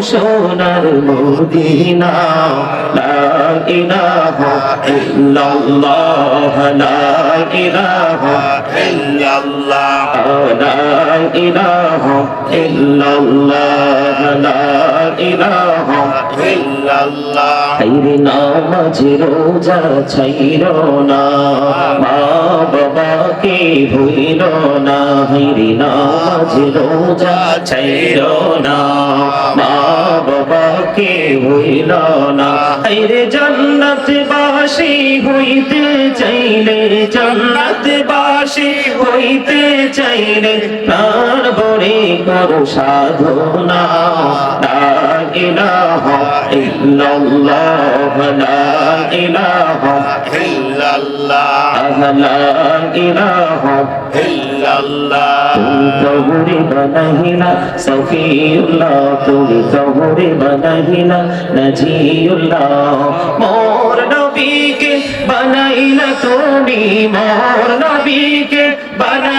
সোনার মদিনা লা ইলাহা ইল্লাল্লাহ লা ইলাহা ইল্লাল্লাহ লা ইলাহা ইল্লাল্লাহ লা ইলাহা ইল্লাল্লাহ। তাইরে নামাজ রোজা ছাইরো না বাবাকে ভুইল না হাইরে নাজ রোজা ছাইর না। মা বাবাকে ভুইল না হাইরে জান্নাত বাসী হইতে চাইলে জান্নাত বাসী হইতে চাইলে প্রাণ ভরে করো সাধনা। ইলাহা ইল্লাল্লাহ লা ইলাহা ইল্লাল্লাহ লা ইলাহা ইল্লাল্লাহ। তুমি বানাহিলা সফিউল্লাহ তুমি কবরে বানাহিলা নজিউল্লাহ। মোর নবীকে বানাইলা তুমি মোর নবীকে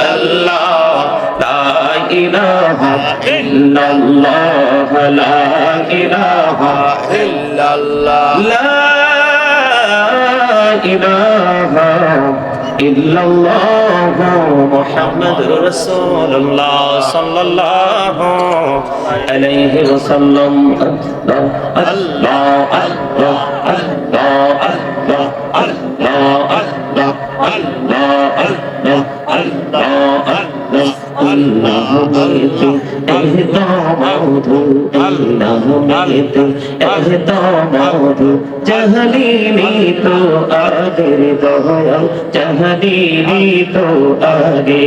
illallah la ilaha illallah la ilaha illallah la ilaha illallah muhammadur rasulullah sallallahu alaihi wasallam allah allah allah allah allah allah allah Allah, আল্লাহ মেতু এহদা মাউধু আল্লাহ মেতু এহদা মাউধু চাহলিনি তো আগের দয়াল তো আগে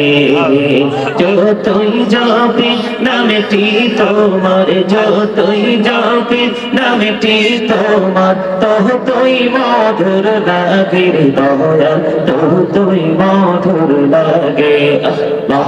যতই যাবে নামটি তোমার যতই যাবে নামটি তোমার ততই মধুর লাগে দয়াল ততই মধুর লাগে আল্লাহ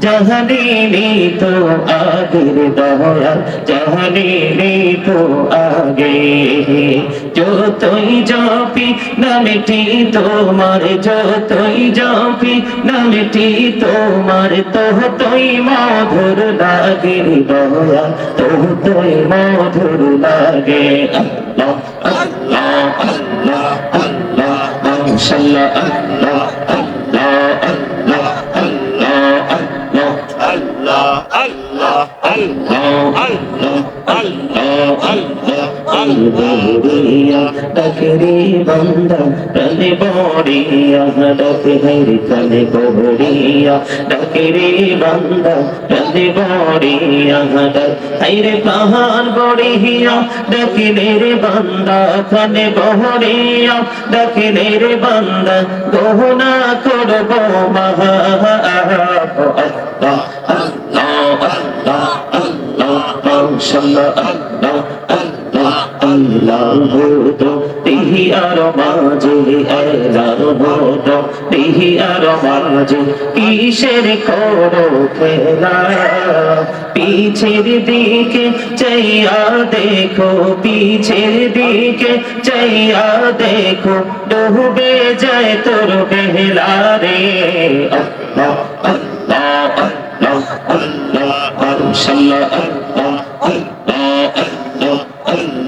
মধু জহলিনি তো আগের দয়া জহলিনি তো আগে। যতই জপি নামটি তোমার, যতই জপি নামটি তোমার, ততই মধুর লাগে দয়া ততই মধুর লাগে। আল্লাহ আল্লাহ আল্লাহ আল্লাহ, মাশাআল্লাহ বড়িয়া ডাকরে বন্দা প্রাণে বড়িয়া ডাকে হাইরে প্রাণে বড়িয়া ডাকরে বন্দা প্রাণে বড়িয়া হাইরে প্রাণ বড়িয়া আল্লাহ তো তিহি পিছের দিকে চাইয়া দেখো পিছের দিকে চাইয়া দেখো ডুবে যায় তোর বেহলা রে আল্লাহ আল্লাহ আল্লাহ আল্লাহ আল্লাহ আল্লাহ আল্লাহ আল্লাহ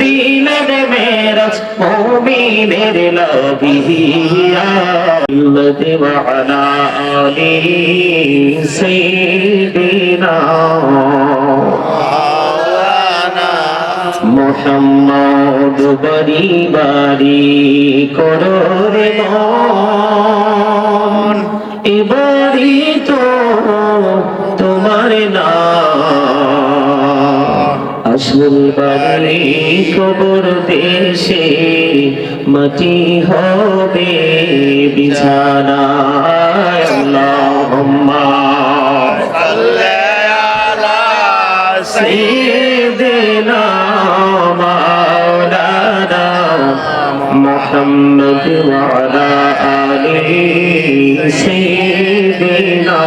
দিলেন মেরাজ মুমিনের ওয়ালা আলি সাইয়্যিদিনা মোহাম্মদ বাড়ি বাড়ি করো রে মন। এবারি আসল বাগানে কবর দেশে মাটি হবে বিছানা আল্লাহুম্মা সাল্লি আলা সাইয়্যিদিনা মাওলানা মুহাম্মদ ওয়া আলা আলি সাইয়্যিদিনা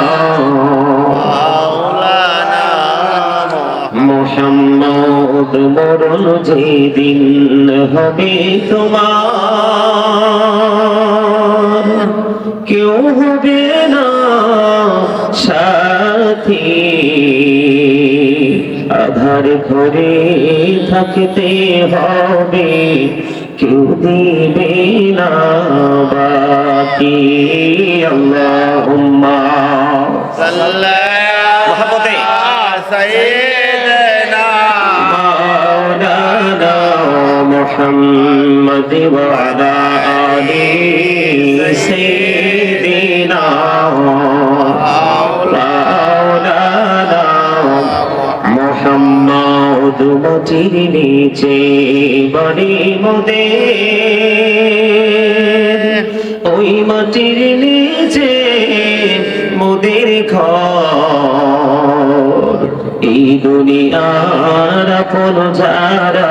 মরণ যেদিন হবে তোমার। কেউ হবে না সাথী। আধার ঘরে থাকতে হবে, কেউ দিবে না বাকি। আল্লাহুম্মা। মহাপতে محمد وعلى آل سيدنا مولانا মোহাম্মদ মতির নিচে বাড়ি মোদের ওই মাটির নিচে মোদের ঘর এই দুনিয়ার আপন যারা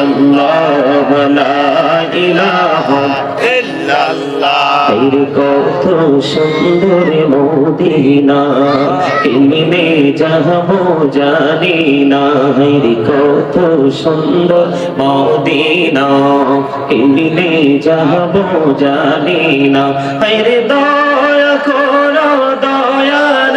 ইল্লাল্লাহ, লা ইলাহা ইল্লাল্লাহ। এর কত সুন্দর মদিনা কেমনে যাব জানি না। এর কত সুন্দর মদিনা কেমনে যাব জানি না। এর দয়া করো, দয়াল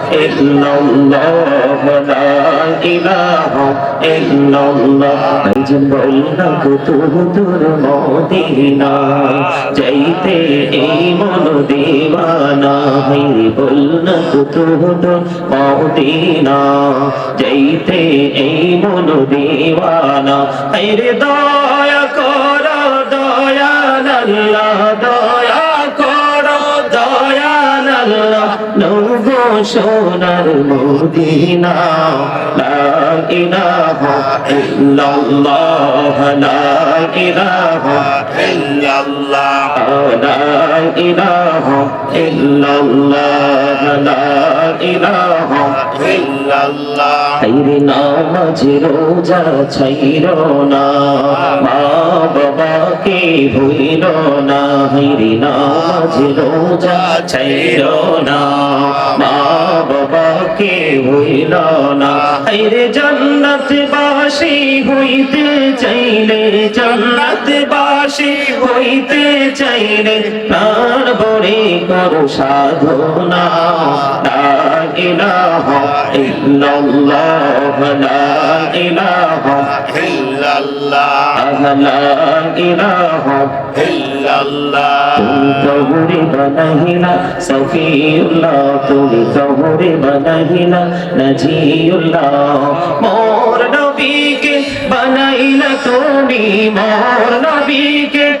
إلا الله لا إله إلا الله একজন বললা তোর মদিনা যাইতে এই মন দিবানা হাই বললা তোর মদিনা যাইতে এই মন দিবানা হাই রে দয়া কর দয়াল আল্লাহ সোনার মদিনা রোজা ছাইর না বাবাকে ভুইল না হাইরে নামাজ রোজা ছাইর না। মা বাবাকে ভুইল না হাইরে জান্নাত বাসী হইতে চাইলে জান্নাত বাসি হইতে চাইলে প্রাণ ভরে করো সাধনা। إله إلا الله لا إله إلا الله لا إله إلا الله تهرب نهنا سفي الله تهرب نهنا نجي الله مور نبيك بنينا توني مور نبيك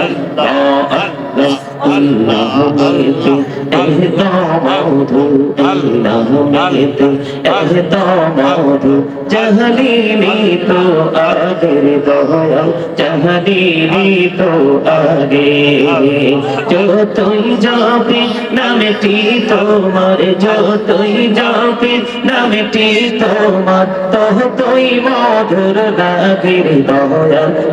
الله আল্লাহ। বলতো এহদা মাউধু আল্লাহ বলতো এহদা মাউধু জাহলিনি তো আগের দয়াল জাহলিনি তো তুই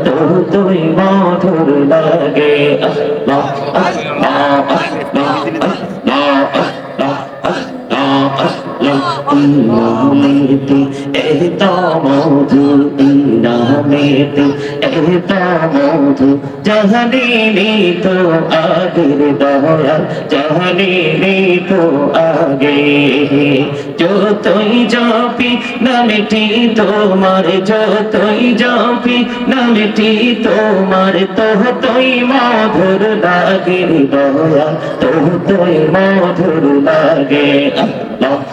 যতই মধুর লাগে দয়াল Uh, আল্লাহ নামেতে এত মধু নামেতে এত মধু জাহানিনি তো আগের দয়া জাহানিনি তো আগে। যতই যাপি নামেটি তোমার, যতই তোমার, ততই মধুর লাগে দয়া ততই মধুর লাগে। আল্লাহ।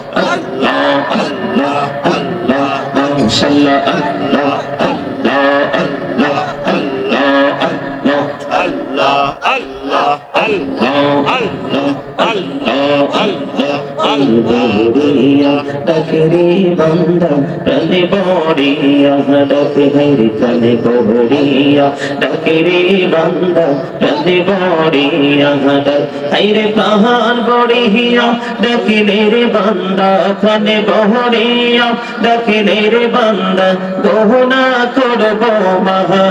Allah तकरीबा तन बोरिया डकहर तन बोरिया तकरीबा तन बोरिया डकहर पहाड़ बोरिया डकनेर बंदा तन बोरिया डकनेर बंदा दोहना करबो महा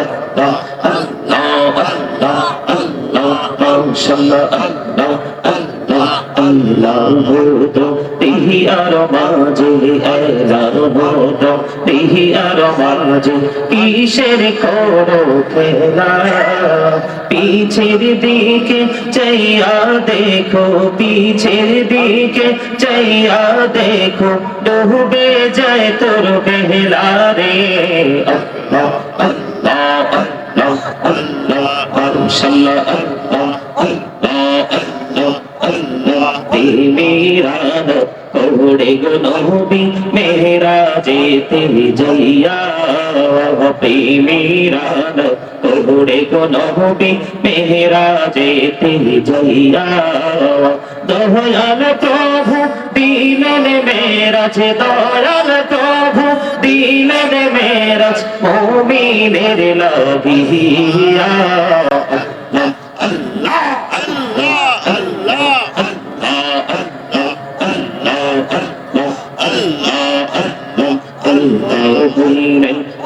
अल्लाह अल्लाह अल्लाह পিছের দিকে চাইয়া দেখো, পিছের দিকে চাইয়া দেখো, ডুবে যায় তোর বেহলা রে। আল্লাহ আল্লাহ আল্লাহ আল্লাহ আল্লাহ আল্লাহ কোড়ে গো নবী মেরা যেতে যাইয়া প্রেমিরান কোড়ে গো নবী মেরা যেতে যাইয়া দয়াল প্রভু দিলেন মেরাজ দয়াল প্রভু দিলেন মেরাজ মুমিনের আল্লাহ আল্লাহ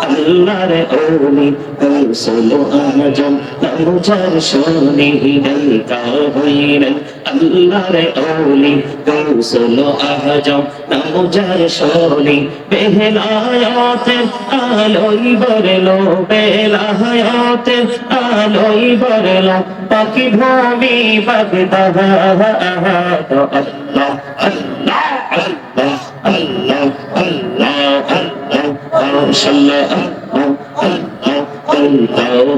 আল্লাহর ওলি কৌশল আজম নবুজার শোনে হিদায়িকা হইলেন আল্লাহর ওলি কৌশল আজম নবুজার শোনে বেহলায়াতের আলোই বরলো বেলায়াতের আলোই বরলো পাখি ভূমি বাগদাহ আল্লাহ আল্লাহ আল্লাহ আল্লাহ আল্লাহ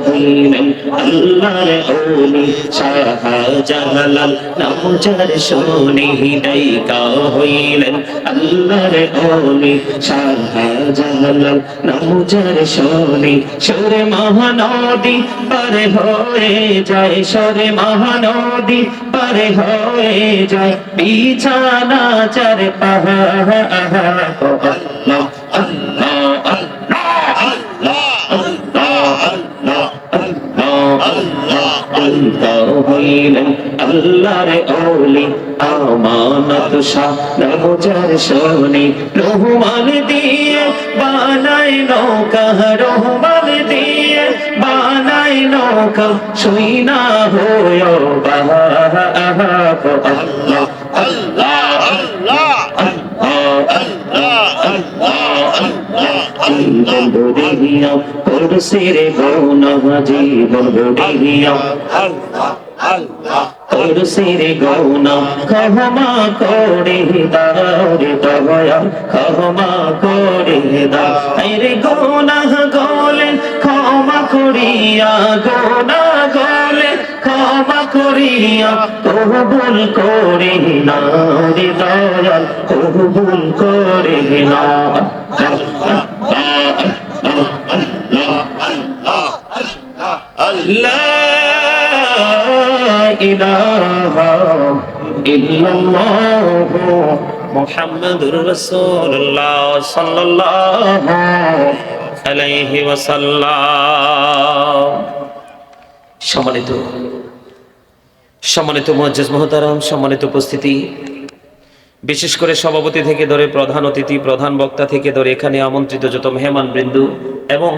হইলেন আল্লাহর ওলি শাহজালাল নাম যার শুনে ডাইকা হইলেন আল্লাহর ওলি শাহজালাল নাম যার শুনে সুরে মহানদী পারে হয়ে যায় সরে মহানদী পারে হয়ে যায় বিছানা চার পাহাড় আল্লাহ আল্লাহর ওলি আমানত শাহ নবজার শোনি রহমান দিয়ে বানাই নৌকা রহমান দিয়ে বানাই নৌকা শুই না হয় আল্লাহ আল্লাহ জীবন গড়িয়া করছে রে আল্লাহ করছে রে গৌনা ক্ষমা করে দারে দয়া ক্ষমা করে দা রে গৌনা গলে ক্ষমা করিয়া গৌনা গলে ক্ষমা করিয়া কবুল করে না রে দয়াল কবুল করে না لا إله إلا الله محمد رسول الله صلى الله عليه وسلم সম্মানিত সম্মানিত মুআজ্জাজ মহতারাম সম্মানিত উপস্থিতি বিশেষ করে সভাপতি থেকে ধরে প্রধান অতিথি প্রধান বক্তা থেকে ধরে এখানে আমন্ত্রিত যত মেহমান বৃন্দু এবং